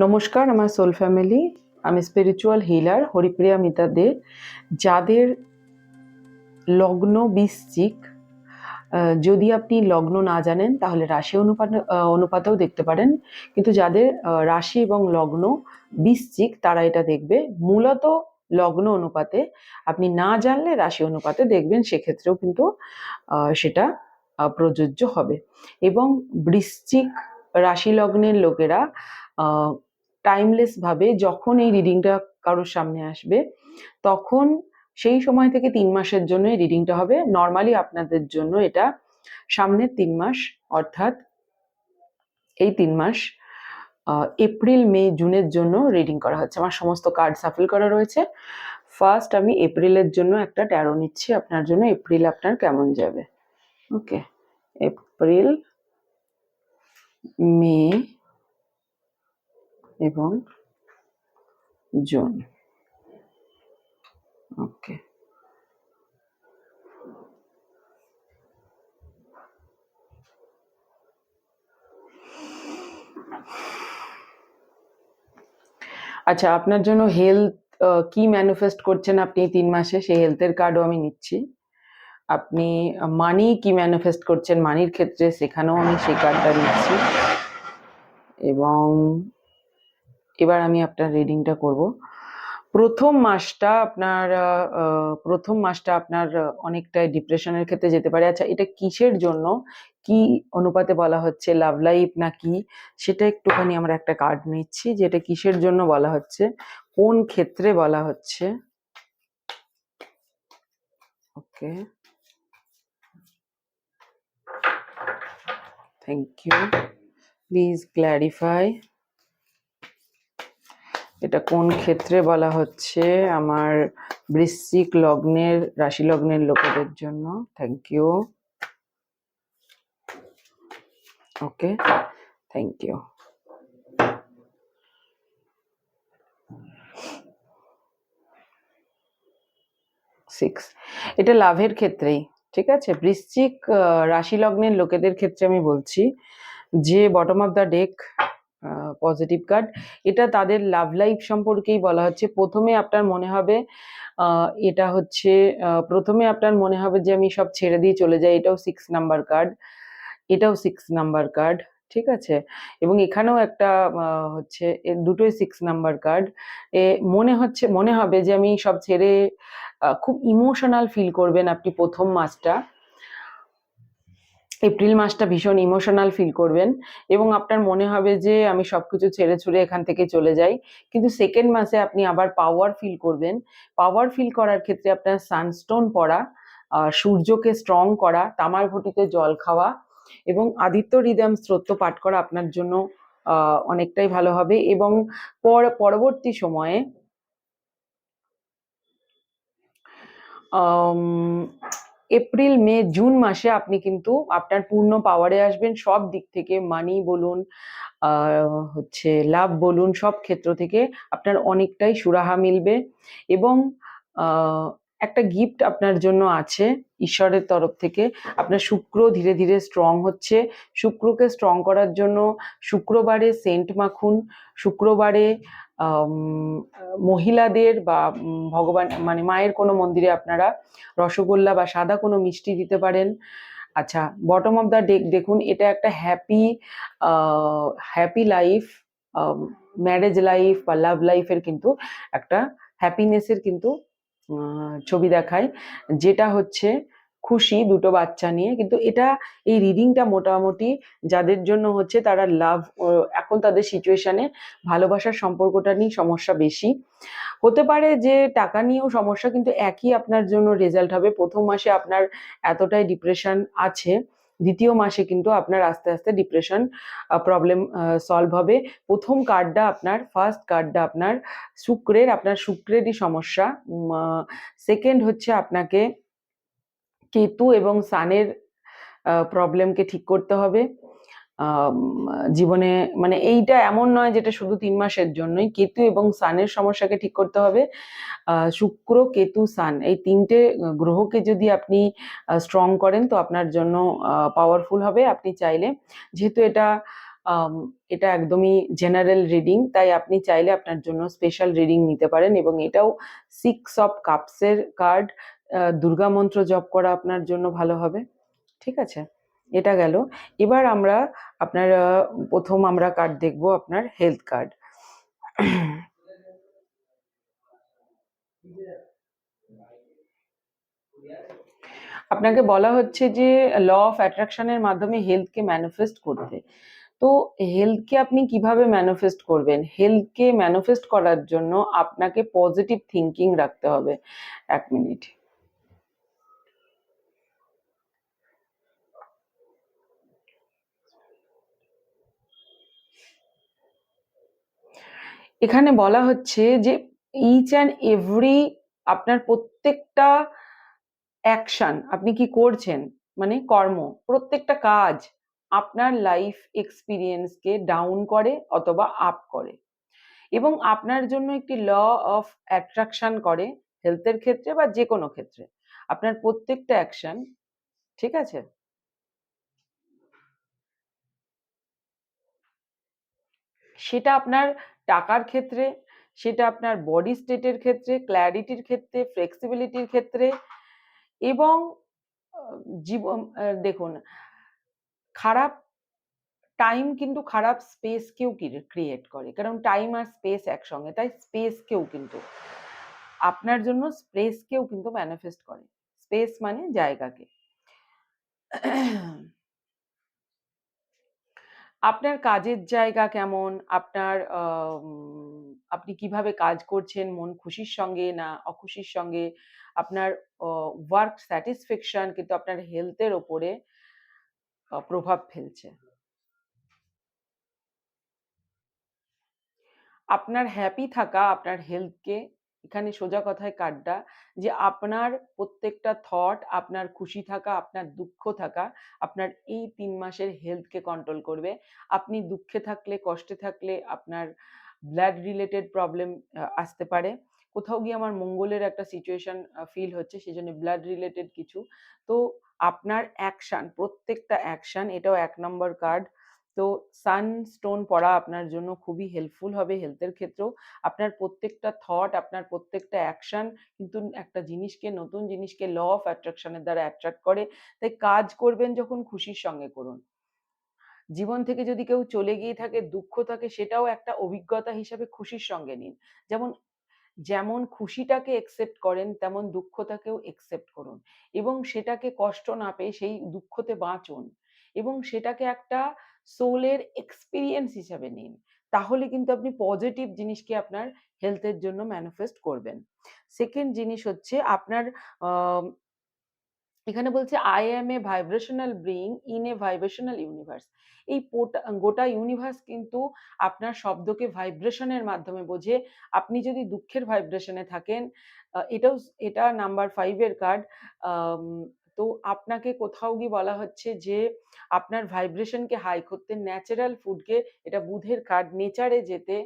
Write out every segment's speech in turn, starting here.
নমস্কার, আমার soul family আমি স্পিরিচুয়াল হিলার হরিপ্রিয়া মিতা দে, যাদের লগ্ন বৃশ্চিক যদি আপনি লগ্ন না জানেন, তাহলে রাশি অনুপাত অনুপাতেও দেখতে পারেন। কিন্তু যাদের রাশি এবং লগ্ন বৃশ্চিক, তারা এটা দেখবে। মূলত লগ্ন অনুপাতে, আপনি না জানলে রাশি অনুপাতে দেখবেন, সেক্ষেত্রেও কিন্তু সেটা প্রযোজ্য হবে। এবং বৃশ্চিক রাশি লগ্নের লোকেরা টাইমলেস ভাবে যখন এই রিডিংটা কারোর সামনে আসবে, তখন সেই সময় থেকে তিন মাসের জন্য এই রিডিংটা হবে। নর্মালি আপনাদের জন্য এটা সামনের তিন মাস, অর্থাৎ এই তিন মাস এপ্রিল মে জুনের জন্য রিডিং করা হচ্ছে। আমার সমস্ত কার্ড সাফল করা রয়েছে। ফার্স্ট আমি এপ্রিলের জন্য একটা ট্যারো নিচ্ছি। আপনার জন্য এপ্রিল আপনার কেমন যাবে? ওকে এপ্রিল মে এবং জুন। ওকে আচ্ছা আপনার জন্য হেলথ কি ম্যানিফেস্ট করছেন আপনি তিন মাসে? সেই হেলথের কার্ডও আমি নিচ্ছি। আপনি মানি কি ম্যানিফেস্ট করছেন? মানির ক্ষেত্রে সেখানেও আমি সেই কার্ডটা নিচ্ছি। এবং এবার আমি আপনার রিডিংটা করব। প্রথম মাসটা আপনার প্রথম মাসটা আপনার অনেকটাই ডিপ্রেশনের ক্ষেত্রে যেতে পারে। আচ্ছা এটা কিসের জন্য? কি অনুপাতে বলা হচ্ছে লাভ লাইফ না কি? সেটা একটুখানি আমরা একটা কার্ড নিচ্ছি যে এটা কিসের জন্য বলা হচ্ছে? কোন ক্ষেত্রে বলা হচ্ছে? Okay. Thank you please clarify এটা কোন ক্ষেত্রে বলা হচ্ছে? আমার বৃশ্চিক লগ্নের, রাশি লগ্নের লোকেদের জন্য। Thank you okay thank you six এটা লাভের ক্ষেত্রেই, ঠিক আছে? বৃশ্চিক রাশি লগ্নের লোকেদের ক্ষেত্রে আমি বলছি, যে bottom of the deck positive card এটা তাদের লাভ লাইফ সম্পর্কেই বলা হচ্ছে। প্রথমে আপনার মনে হবে এটা হচ্ছে প্রথমে আপনার মনে হবে যে আমি সব ছেড়ে দিয়ে চলে যাই, এটাও সিক্স নাম্বার কার্ড এটাও সিক্স নাম্বার কার্ড ঠিক আছে? এবং এখানেও একটা হচ্ছে দুটোই সিক্স নাম্বার কার্ড এ, মনে হচ্ছে, মনে হবে যে আমি সব ছেড়ে খুব ইমোশনাল ফিল করবেন আপনি প্রথম মাসটা। এপ্রিল মাসটা ভীষণ ইমোশনাল ফিল করবেন এবং আপনার মনে হবে যে আমি সবকিছু ছেড়ে ছুড়ে এখান থেকে চলে যাই। কিন্তু সেকেন্ড মাসে আপনি আবার পাওয়ার ফিল করবেন। পাওয়ার ফিল করার ক্ষেত্রে আপনার সানস্টোন পড়া সূর্যকে স্ট্রং করা, তামার ঘটিতে জল খাওয়া এবং আদিত্য হৃদয়ম স্তোত্র পাঠ করা আপনার জন্য অনেকটাই ভালো হবে এবং পর, পরবর্তী সময়ে এপ্রিল, মে, জুন মাসে আপনি কিন্তু আপনার পূর্ণ পাওয়ারে আসবেন। সব দিক থেকে মানি বলুন হচ্ছে লাভ বলুন, সব ক্ষেত্র থেকে আপনার অনেকটাই সুরাহা মিলবে। এবং একটা গিফট আপনার জন্য আছে ঈশ্বরের তরফ থেকে। আপনার শুক্র ধীরে ধীরে স্ট্রং হচ্ছে। শুক্রকে স্ট্রং করার জন্য শুক্রবারে সেন্ট মাখুন। শুক্রবারে মহিলাদের বা ভগবান মানে মায়ের কোনো মন্দিরে আপনারা রসগোল্লা বা সাদা কোনো মিষ্টি দিতে পারেন। আচ্ছা বটম অফ দ্য ডেক দেখুন, এটা একটা happy happy life marriage life বা লাভ লাইফের কিন্তু একটা হ্যাপিনেসের কিন্তু ছবি দেখায়, যেটা হচ্ছে খুশি দুটো বাচ্চা নিয়ে। কিন্তু এটা, এই রিডিংটা মোটামুটি যাদের জন্য হচ্ছে তারা লাভ এখন তাদের সিচুয়েশনে ভালোবাসার সম্পর্কটা নিয়ে সমস্যা বেশি। হতে পারে যে টাকা নিয়েও সমস্যা, কিন্তু একই আপনার জন্য রেজাল্ট হবে। প্রথম মাসে আপনার এতটাই ডিপ্রেশন আছে। দ্বিতীয় মাসে কিন্তু আপনার আস্তে আস্তে ডিপ্রেশন প্রবলেম সলভ হবে। প্রথম কার্ডটা আপনার ফার্স্ট কার্ডটা আপনার শুক্রের, আপনার শুক্রেরই সমস্যা। সেকেন্ড হচ্ছে আপনাকে কেতু এবং সানের প্রবলেমকে ঠিক করতে হবে। জীবনে মানে এইটা এমন নয় যেটা শুধু তিন মাসের জন্যই। কেতু এবং সানের সমস্যাকে ঠিক করতে হবে। শুক্র, কেতু, সান এই তিনটে গ্রহকে যদি আপনি স্ট্রং করেন তো আপনার জন্য পাওয়ারফুল হবে। আপনি চাইলে, যেহেতু এটা এটা একদমই জেনারেল রিডিং তাই আপনি চাইলে আপনার জন্য স্পেশাল রিডিং নিতে পারেন এবং এটাও সিক্স অফ কাপসের কার্ড দুর্গা মন্ত্র জপ করা আপনার জন্য ভালো হবে। ঠিক আছে? এটা গেল। এবার আমরা আপনার প্রথম আমরা কার্ড দেখব আপনার হেলথ কার্ড আপনাকে বলা হচ্ছে যে ল অফ অ্যাট্রাকশনের মাধ্যমে হেলথকে ম্যানিফেস্ট করতে। তো হেলথকে আপনি কীভাবে ম্যানিফেস্ট করবেন? হেলথকে ম্যানিফেস্ট করার জন্য আপনাকে পজিটিভ থিঙ্কিং রাখতে হবে। এক মিনিট এখানে বলা হচ্ছে যে ইচ অ্যান্ড এভরি আপনার প্রত্যেকটা অ্যাকশন আপনি কি করছেন? মানে কর্ম, প্রত্যেকটা কাজ আপনার লাইফ এক্সপিরিয়েন্সকে ডাউন করে অথবা আপ করে এবং আপনার জন্য একটি ল অফ অ্যাট্রাকশন করে হেলথের ক্ষেত্রে বা যে কোনো ক্ষেত্রে। আপনার প্রত্যেকটা অ্যাকশন ঠিক আছে? সেটা আপনার টাকার ক্ষেত্রে, সেটা আপনার বডি স্টেটের ক্ষেত্রে ক্ল্যারিটির ক্ষেত্রে ফ্লেক্সিবিলিটির ক্ষেত্রে এবং জীবন দেখুন, খারাপ টাইম কিন্তু খারাপ স্পেসকেও ক্রিয়েট করে। কারণ টাইম আর স্পেস একসঙ্গে, তাই স্পেসকেও কিন্তু আপনার জন্য স্পেসকেও কিন্তু ম্যানিফেস্ট করে। স্পেস মানে জায়গাকে। আপনার কাজের জায়গা কেমন? আপনার আপনি কীভাবে কাজ করছেন? মন খুশির সঙ্গে না অখুশির সঙ্গে? আপনার ওয়ার্ক স্যাটিসফ্যাকশন কিন্তু আপনার হেলথের ওপরে প্রভাব ফেলছে। আপনার হ্যাপি থাকা, আপনার হেলথকে এখানে সোজা কথায় কার্ডটা যে আপনার প্রত্যেকটা থট আপনার খুশি থাকা, আপনার দুঃখ থাকা, আপনার এই তিন মাসের হেলথকে কন্ট্রোল করবে। আপনি দুঃখে থাকলে, কষ্টে থাকলে আপনার ব্লাড রিলেটেড প্রবলেম আসতে পারে। কোথাও গিয়ে আমার মঙ্গলের একটা সিচুয়েশন ফিল হচ্ছে সেই জন্য ব্লাড রিলেটেড কিছু। তো আপনার অ্যাকশন প্রত্যেকটা অ্যাকশন এটাও এক নম্বর কার্ড তো সানস্টোন পড়া আপনার জন্য খুবই হেল্পফুল হবে হেলথের ক্ষেত্রেও। আপনার প্রত্যেকটা থট আপনার প্রত্যেকটা অ্যাকশন কিন্তু একটা জিনিসকে, নতুন জিনিসকে ল অফ অ্যাট্রাকশনের দ্বারা অ্যাট্রাক্ট করে। তাই কাজ করবেন যখন খুশির সঙ্গে করুন। জীবন থেকে যদি কেউ চলে গিয়ে থাকে, দুঃখ থাকে, সেটাও একটা অভিজ্ঞতা হিসাবে খুশির সঙ্গে নিন। যেমন যেমন খুশিটাকে একসেপ্ট করেন, তেমন দুঃখটাকেও একসেপ্ট করুন। এবং সেটাকে কষ্ট না পেয়ে সেই দুঃখতে বাঁচুন। এবং সেটাকে একটা সোলের এক্সপিরিয়েন্স হিসাবে নিন। তাহলে কিন্তু আপনি পজিটিভ জিনিসকে আপনার হেলথের জন্য ম্যানিফেস্ট করবেন। সেকেন্ড জিনিস হচ্ছে আপনার এখানে বলছে I am a vibrational bring in a vibrational universe এই গোটা ইউনিভার্স কিন্তু আপনার শব্দকে ভাইব্রেশনের মাধ্যমে বোঝে। আপনি যদি দুঃখের ভাইব্রেশনে থাকেন এটাও, এটা নাম্বার ফাইভের কার্ড তো আপনাকে কোথাও গিয়ে বলা হচ্ছে যে, আপনার ভাইব্রেশনকে হাই করতে ন্যাচারাল ফুডকে এটা বুধের কার্ড নেচারে যেতে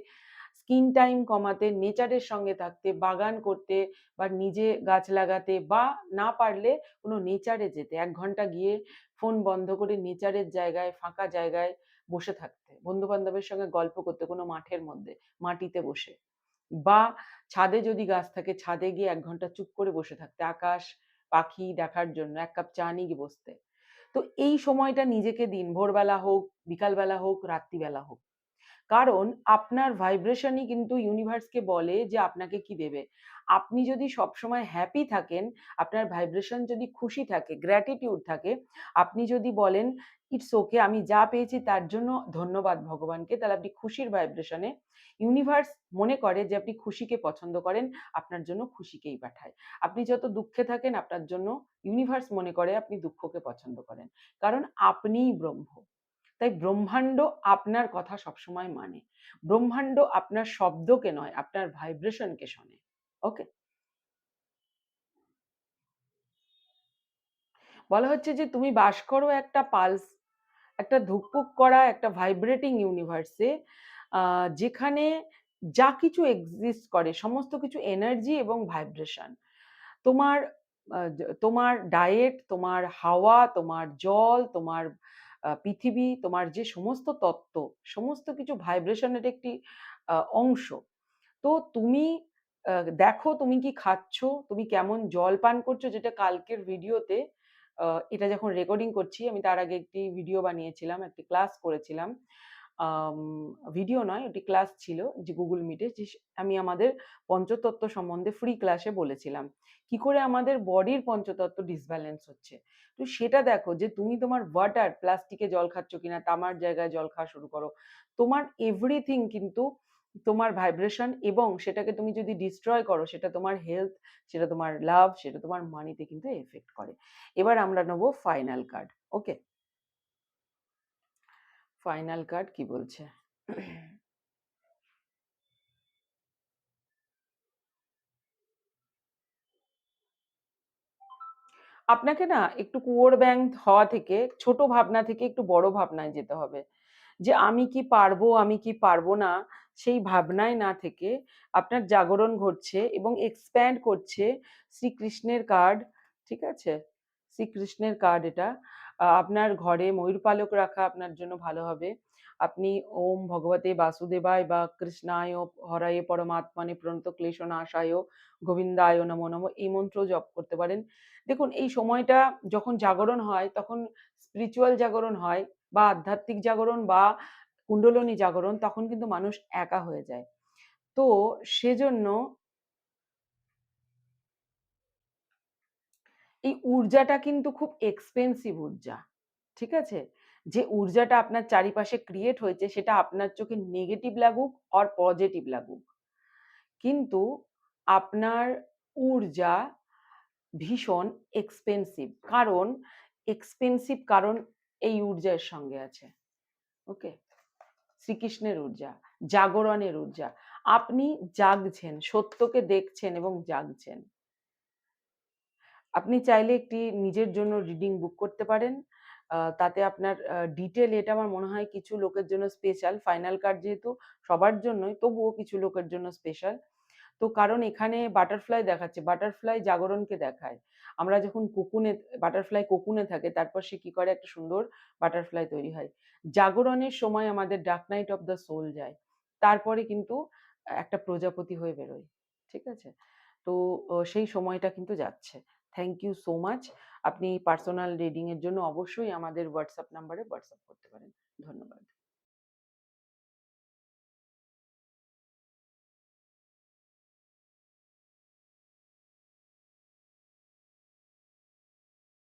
স্ক্রিন টাইম কমাতে নেচারের সঙ্গে থাকতে, বাগান করতে বা নিজে গাছ লাগাতে বা না পারলে কোনো নেচারে যেতে। এক ঘণ্টা গিয়ে ফোন বন্ধ করে নেচারের জায়গায়, ফাঁকা জায়গায় বসে থাকতে। বন্ধু বান্ধবের সঙ্গে গল্প করতে কোনো মাঠের মধ্যে, মাটিতে বসে। বা ছাদে যদি গাছ থাকে, ছাদে গিয়ে এক ঘণ্টা চুপ করে বসে থাকতে। আকাশ পাখি দেখার জন্য এক কাপ চা নিয়ে গিয়ে বসতে। তো এই সময়টা নিজেকে দিন, ভোরবেলা হোক, বিকালবেলা হোক, রাত্রিবেলা হোক। কারণ আপনার ভাইব্রেশনই কিন্তু ইউনিভার্সকে বলে যে আপনাকে কি দেবে। আপনি যদি সবসময় হ্যাপি থাকেন, আপনার ভাইব্রেশন যদি খুশি থাকে গ্র্যাটিটিউড থাকে, আপনি যদি বলেন ইটস ওকে আমি যা পেয়েছি তার জন্য ধন্যবাদ ভগবানকে। তাহলে আপনি খুশির ভাইব্রেশনে ইউনিভার্স মনে করে যে আপনি খুশিকে পছন্দ করেন, আপনার জন্য খুশিকেই পাঠায়। আপনি যত দুঃখে থাকেন, আপনার জন্য ইউনিভার্স মনে করে আপনি দুঃখকে পছন্দ করেন। কারণ আপনিই ব্রহ্ম। তাই ব্রহ্মাণ্ড আপনার কথা সবসময় মানে। ব্রহ্মাণ্ড আপনার শব্দকে নয়, আপনার ভাইব্রেশনকে শোনে। ওকে বলা হচ্ছে যে, তুমি বাস করো একটা পালস, একটা ধুকপুক করা, একটা ভাইব্রেটিং ইউনিভার্সে যেখানে যা কিছু এক্সিস্ট করে, সমস্ত কিছু এনার্জি এবং ভাইব্রেশন তোমার তোমার ডায়েট তোমার হাওয়া, তোমার জল, তোমার পৃথিবী, তোমার যে সমস্ত তত্ত্ব, সমস্ত কিছু ভাইব্রেশনের একটি অংশ। তো তুমি দেখো তুমি কি খাচ্ছ, তুমি কেমন জল পান করছ, যেটা কালকের ভিডিওতে এটা যখন রেকর্ডিং করছি, আমি তার আগে একটি ভিডিও বানিয়েছিলাম, একটি ক্লাস করেছিলাম। ভিডিও নয়, ওটি ক্লাস ছিল যে গুগল মিটে যে আমি আমাদের পঞ্চতত্ত্ব সম্বন্ধে ফ্রি ক্লাসে বলেছিলাম। কি করে আমাদের বডির পঞ্চতত্ত্ব ডিসব্যালেন্স হচ্ছে? তো সেটা দেখো যে তুমি তোমার ওয়াটার প্লাস্টিকে জল খাচ্ছ কিনা, তামার জায়গায় জল খাওয়া শুরু করো। তোমার এভরিথিং কিন্তু তোমার ভাইব্রেশন এবং সেটাকে তুমি যদি ডিস্ট্রয় করো, সেটা তোমার হেলথ সেটা তোমার লাভ সেটা তোমার মানিতে কিন্তু এফেক্ট করে। এবার আমরা নেব final card okay final card কি বলছে? আপনাকে না একটু কুয়োর ব্যাং হওয়া থেকে, ছোট ভাবনা থেকে একটু বড় ভাবনায় যেতে হবে। যে আমি কি পারব, আমি কি পারব না, সেই ভাবনায় না থেকে আপনার জাগরণ ঘটছে এবং এক্সপ্যান্ড করছে শ্রীকৃষ্ণের কার্ড ঠিক আছে? শ্রীকৃষ্ণের কার্ড এটা। আপনার ঘরে ময়ূর পালক রাখা আপনার জন্য ভালো হবে। আপনি ওম ভগবতে বাসুদেবায় বা কৃষ্ণায় হরায়ে পরমাত্মানে প্রণত ক্লেশ নাশায় গোবিন্দায় নমো নমো এই মন্ত্র জপ করতে পারেন। দেখুন, এই সময়টা যখন জাগরণ হয়, তখন স্পিরিচুয়াল জাগরণ হয় বা আধ্যাত্মিক জাগরণ বা কুণ্ডলিনী জাগরণ, তখন কিন্তু মানুষ একা হয়ে যায়। তো সেজন্য এই ঊর্জাটা কিন্তু খুব এক্সপেন্সিভ ঊর্জা, ঠিক আছে? যে ঊর্জাটা আপনার চারিপাশে ক্রিয়েট হয়েছে, সেটা আপনার চোখে নেগেটিভ লাগুক আর পজিটিভ লাগুক। কিন্তু আপনার ঊর্জা ভীষণ এক্সপেন্সিভ কারণ এক্সপেন্সিভ কারণ এই ঊর্জার সঙ্গে আছে। ওকে শ্রীকৃষ্ণের ঊর্জা জাগরণের ঊর্জা আপনি জাগছেন, সত্যকে দেখছেন এবং জাগছেন। আপনি চাইলে একটি নিজের জন্য রিডিং বুক করতে পারেন। তাতে আপনার ডিটেল এটা আমার মনে হয় কিছু লোকের জন্য স্পেশাল ফাইনাল কার্ড যেহেতু সবার জন্যই, তবুও কিছু লোকের জন্য স্পেশাল তো কারণ এখানে বাটারফ্লাই দেখাচ্ছে। বাটারফ্লাই জাগরণকে দেখায়। আমরা যখন কোকুনে বাটারফ্লাই কোকুনে থাকে, তারপর সে কি করে? একটা সুন্দর বাটারফ্লাই তৈরি হয়। জাগরণের সময় আমাদের dark night of the soul যায়। তারপরে কিন্তু একটা প্রজাপতি হয়ে বেরোয়। ঠিক আছে? তো সেই সময়টা কিন্তু যাচ্ছে। থ্যাংক ইউ সো মাচ আপনি পার্সোনাল রিডিং এর জন্য অবশ্যই আমাদের হোয়াটসঅ্যাপ নাম্বারে হোয়াটসঅ্যাপ করতে পারেন। ধন্যবাদ।